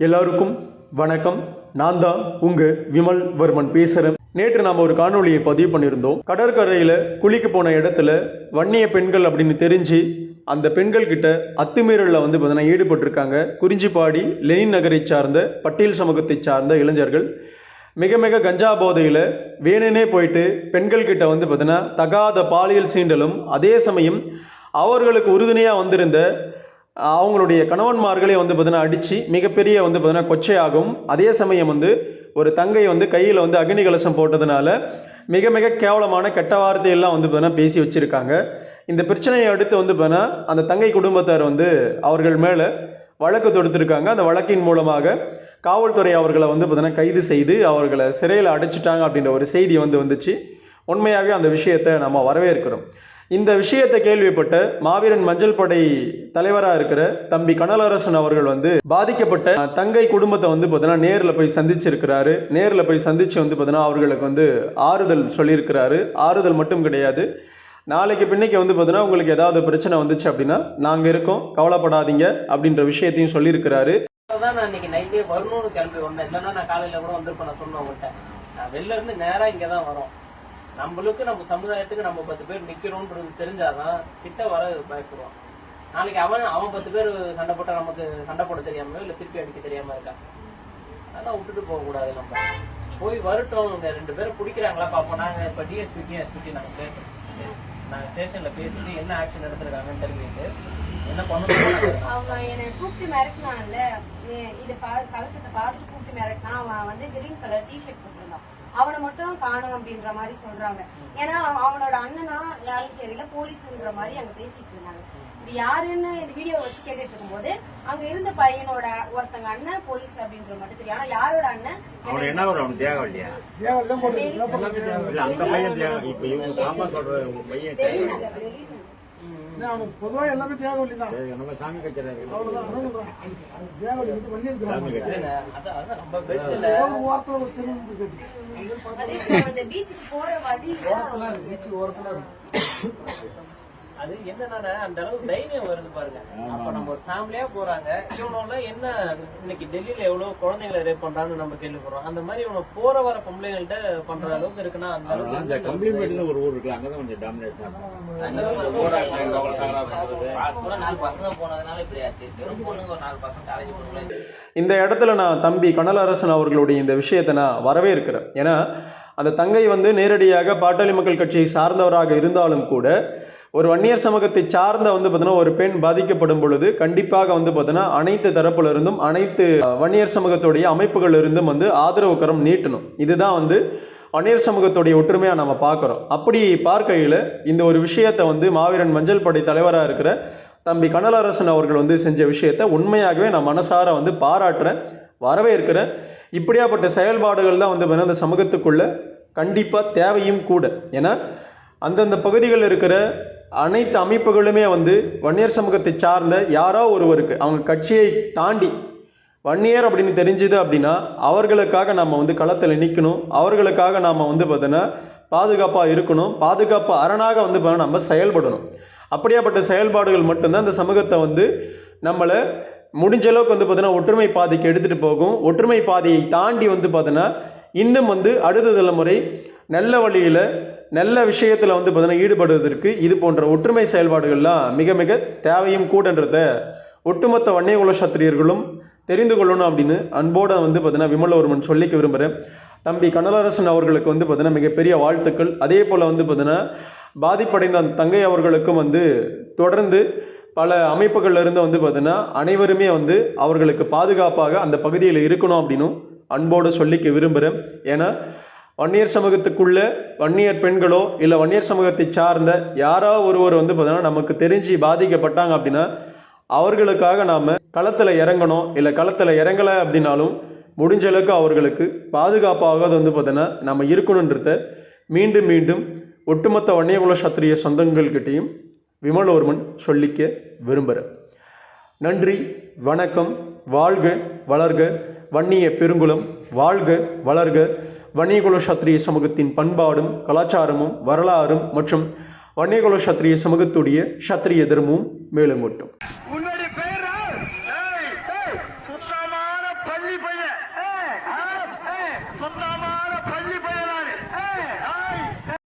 எல்லாருக்கும் வணக்கம். நான் தான் உங்கள் விமல் வர்மன் பேசுகிறேன் நேற்று நாம் ஒரு காணொலியை பதிவு பண்ணியிருந்தோம். கடற்கரையில் குளிக்க போன இடத்துல வன்னிய பெண்கள் அப்படின்னு தெரிஞ்சு அந்த பெண்கள் கிட்ட அத்துமீறலில் வந்து பார்த்தீங்கன்னா ஈடுபட்டிருக்காங்க. குறிஞ்சிப்பாடி லெனின் நகரை சார்ந்த பட்டியல் சமூகத்தை சார்ந்த இளைஞர்கள் மிக மிக கஞ்சா போதையில் வேணுனே போயிட்டு பெண்கள் கிட்ட வந்து பார்த்தீங்கன்னா தகாத பாலியல் சீண்டலும் அதே சமயம் அவர்களுக்கு உறுதுணையாக வந்திருந்த அவங்களுடைய கணவன்மார்களே வந்து பார்த்தீங்கன்னா அடித்து மிகப்பெரிய வந்து பார்த்தீங்கன்னா கொச்சையாகும். அதே சமயம் வந்து ஒரு தங்கை வந்து கையில் வந்து அக்னி கலசம் போட்டதுனால மிக மிக கேவலமான கெட்ட வார்த்தையெல்லாம் வந்து பார்த்தீங்கன்னா பேசி வச்சுருக்காங்க. இந்த பிரச்சனையை அடுத்து வந்து பார்த்தீங்கன்னா அந்த தங்கை குடும்பத்தார் வந்து அவர்கள் மேலே வழக்கு தொடுத்திருக்காங்க. அந்த வழக்கின் மூலமாக காவல்துறை அவர்களை வந்து பார்த்தீங்கன்னா கைது செய்து அவர்களை சிறையில் அடைச்சிட்டாங்க அப்படின்ற ஒரு செய்தி வந்து வந்துச்சு. உண்மையாகவே அந்த விஷயத்தை நம்ம வரவேற்கிறோம். இந்த விஷயத்தை கேள்விப்பட்ட மாவீரன் மஞ்சள் படை தலைவராக இருக்கிற தம்பி கனலரசன் அவர்கள் வந்து பாதிக்கப்பட்ட தங்கை குடும்பத்தை வந்து பார்த்தீங்கன்னா நேரில் போய் சந்திச்சிருக்கிறாரு. நேரில் போய் சந்தித்து வந்து பார்த்தீங்கன்னா அவர்களுக்கு வந்து ஆறுதல் சொல்லியிருக்கிறாரு. ஆறுதல் மட்டும் கிடையாது. நாளைக்கு பின்னைக்கு வந்து பார்த்தீங்கன்னா உங்களுக்கு ஏதாவது பிரச்சனை வந்துச்சு அப்படின்னா நாங்கள் இருக்கோம். கவலைப்படாதீங்க அப்படின்ற விஷயத்தையும் சொல்லியிருக்கிறாரு. தான் நான் இன்னைக்கு நைட்டே வரணும்னு கிளம்பி வந்தேன். இல்லைன்னா நான் கூட வந்திருப்பேன் நான் சொன்னேன் உங்கள்கிட்ட. நான் வெளில இருந்து நேராக இங்க தான் வரோம். நம்மளுக்கு நம்ம சமுதாயத்துக்கு நம்ம பத்து பேர் நிக்கிறோம்ன்றது தெரிஞ்சாதான் கிட்ட வர பயப்படுவான். நாளைக்கு அவன் அவன் பத்து பேர் சண்டை போட்டா நமக்கு சண்டை போட தெரியாம இல்ல திருப்பி அடிக்க தெரியாம இருக்கான் அதெல்லாம் விட்டுட்டு போக கூடாது நம்ம. போய் வரட்டும் இந்த ரெண்டு பேரும் பிடிக்கிறாங்களா? பாப்போம். நாங்க இப்ப டிஎஸ்பிக்கு எஸ்பிக்கு நாங்க பேசுறோம். நாங்க ஸ்டேஷன்ல பேசிட்டு என்ன ஆக்ஷன் எடுத்திருக்காங்கன்னு தெரிஞ்சுட்டு என்ன பண்ணணும் அவங்க என்னை கூப்பிட்டு மிரட்டினான்ல ஏ- இத பா- கலசத்தை பார்த்துட்டு கூப்பிட்டு மிரட்டினா அவன் வந்து கிரீன் கலர் டிஷர்ட் போட்டிருந்தான். அவனை மட்டும் காணும் அப்படின்ற மாதிரி சொல்றாங்க. ஏன்னா அவ- அவனோட அண்ணனா யாரும் தெரியல போலீஸ்ன்ற மாதிரி அங்க பேசிட்டு இருந்தாங்க. இது யாருன்னு இந்த வீடியோ வச்சு கேட்டுட்டு இருக்கும்போது அங்க இருந்த பையனோட ஒருத்தங்க அண்ணன் போலீஸ் அப்படின்ற மட்டும் தெரியும். ஆனா யாரோட அண்ணன்? அவன் என்ன வரும் அவன் தேவை இல்லையா? இல்ல அந்த பையன் தேவை இப்ப இவங்க பாப்பா சொல்ற உங்க பையன் தேவை வெளிநகர், வெளிநகர். அவனுக்கு பொதுவா எல்லாமே தேவையில்லை தான் நம்ம சாமி கட்டுறாரு அவ்வளவுதான். தேவையில்லை இது பெட்ல ஒரு ஓரத்துல ஒரு தெரு இருந்து கட்டி. அங்க பார்த்தா அதே போல அந்த பீச்சுக்கு போற வழியில அது என்னன்னா அந்த அளவுக்கு தைரியம் வருது பாருங்க. அப்ப நம்ம ஒரு ஃபேமிலியா போறாங்க. இவனோட என்ன இன்னைக்கு டெல்லியில எவ்வளவு குழந்தைங்களை ரேப் பண்றான்னு நம்ம கேள்விப்படுறோம். அந்த மாதிரி இவனை போற வர பொம்பளைங்கள்ட்ட பண்ற அளவுக்கு இருக்குன்னா அந்த அளவுக்கு அந்த கம்ப்ளிமெண்ட்ல ஒரு ஊர் இருக்கு. அங்கதான் கொஞ்சம் டாமினேட் நாலு பசங்க போனதுனால இப்படி ஆச்சு. வெறும் பொண்ணுங்க ஒரு நாலு பசங்க காலேஜ் பொண்ணுங்களே இந்த இடத்துல நான் தம்பி கனலரசன் அவர்களுடைய இந்த விஷயத்தை நான் வரவேற்கிறேன். ஏன்னா அந்த தங்கை வந்து நேரடியாக பாட்டாளி மக்கள் கட்சியை சார்ந்தவராக இருந்தாலும் கூட ஒரு வன்னியர் சமூகத்தை சார்ந்த வந்து பார்த்தீங்கன்னா ஒரு பெண் பாதிக்கப்படும் பொழுது கண்டிப்பாக வந்து பார்த்தீங்கன்னா அனைத்து தரப்புல இருந்தும் அனைத்து வன்னியர் சமூகத்துடைய அமைப்புகள் இருந்தும் வந்து ஆதரவு கரம் நீட்டணும். இதுதான் வந்து வன்னியர் சமூகத்துடைய ஒற்றுமையாக நம்ம பார்க்குறோம். அப்படி பார்க்கையில் இந்த ஒரு விஷயத்தை வந்து மாவீரன் மஞ்சள் படை தலைவராக இருக்கிற தம்பி கனலரசன் அவர்கள் வந்து செஞ்ச விஷயத்தை உண்மையாகவே நான் மனசார வந்து பாராட்டுறேன் வரவேற்கிறேன் இப்படியாப்பட்ட செயல்பாடுகள் தான் வந்து பார்த்தீங்கன்னா அந்த சமூகத்துக்குள்ளே கண்டிப்பாக தேவையும் கூட. ஏன்னா அந்தந்த பகுதிகளில் இருக்கிற அனைத்து அமைப்புகளுமே வந்து வன்னியர் சமூகத்தை சார்ந்த யாரோ ஒருவருக்கு அவங்க கட்சியை தாண்டி வன்னியர் அப்படின்னு தெரிஞ்சுது அப்படின்னா அவர்களுக்காக நாம் வந்து களத்தில் நிற்கணும் அவர்களுக்காக நாம் வந்து பார்த்தோன்னா பாதுகாப்பாக இருக்கணும். பாதுகாப்பு அரணாக வந்து பார்த்தா நம்ம செயல்படணும். அப்படியாப்பட்ட செயல்பாடுகள் மட்டும்தான் இந்த சமூகத்தை வந்து நம்மளை முடிஞ்ச அளவுக்கு வந்து பார்த்தோன்னா ஒற்றுமை பாதைக்கு எடுத்துகிட்டு போகும். ஒற்றுமை பாதையை தாண்டி வந்து பார்த்தோன்னா இன்னும் வந்து அடுத்த தலைமுறை நல்ல வழியில் நல்ல விஷயத்தில் வந்து பார்த்திங்கன்னா ஈடுபடுவதற்கு இது போன்ற ஒற்றுமை செயல்பாடுகள்லாம் மிக மிக தேவையும் கூடன்றத ஒட்டுமொத்த வன்னியகுல சத்திரியர்களும் தெரிந்து கொள்ளணும் அப்படின்னு அன்போடு வந்து பார்த்தீங்கன்னா விமலவர்மன் சொல்லிக்க விரும்புகிறேன் தம்பி கனலரசன் அவர்களுக்கு வந்து பார்த்தீங்கன்னா மிகப்பெரிய வாழ்த்துக்கள். அதே போல் வந்து பார்த்தீங்கன்னா பாதிப்படைந்த அந்த தங்கை அவர்களுக்கும் வந்து தொடர்ந்து பல அமைப்புகள்ல இருந்து வந்து பார்த்தீங்கன்னா அனைவருமே வந்து அவர்களுக்கு பாதுகாப்பாக அந்த பகுதியில் இருக்கணும் அப்படின்னும் அன்போடு சொல்லிக்க விரும்புகிறேன் ஏன்னா வன்னியர் சமூகத்துக்குள்ள வன்னியர் பெண்களோ இல்லை வன்னியர் சமூகத்தை சார்ந்த யாரோ ஒருவர் வந்து பார்த்தீங்கன்னா நமக்கு தெரிஞ்சு பாதிக்கப்பட்டாங்க அப்படின்னா அவர்களுக்காக நாம் களத்தில் இறங்கணும் இல்லை களத்தில் இறங்கலை அப்படின்னாலும் முடிஞ்ச அளவுக்கு அவர்களுக்கு பாதுகாப்பாக வந்து பார்த்தீங்கன்னா நம்ம இருக்கணுன்றத மீண்டும் மீண்டும் ஒட்டுமொத்த வன்னியகுல சத்திரிய சொந்தங்கள்கிட்டையும் விமலோர்மன் சொல்லிக்க விரும்புகிறேன் நன்றி வணக்கம் வாழ்க வளர்க வன்னிய பெருங்குளம் வாழ்க வளர்க வன்னியகுல சத்திரிய சமூகத்தின் பண்பாடும் கலாச்சாரமும் வரலாறும் மற்றும் வன்னியகுல சத்திரிய சமூகத்துடைய சத்திரிய தர்மமும் மேலும்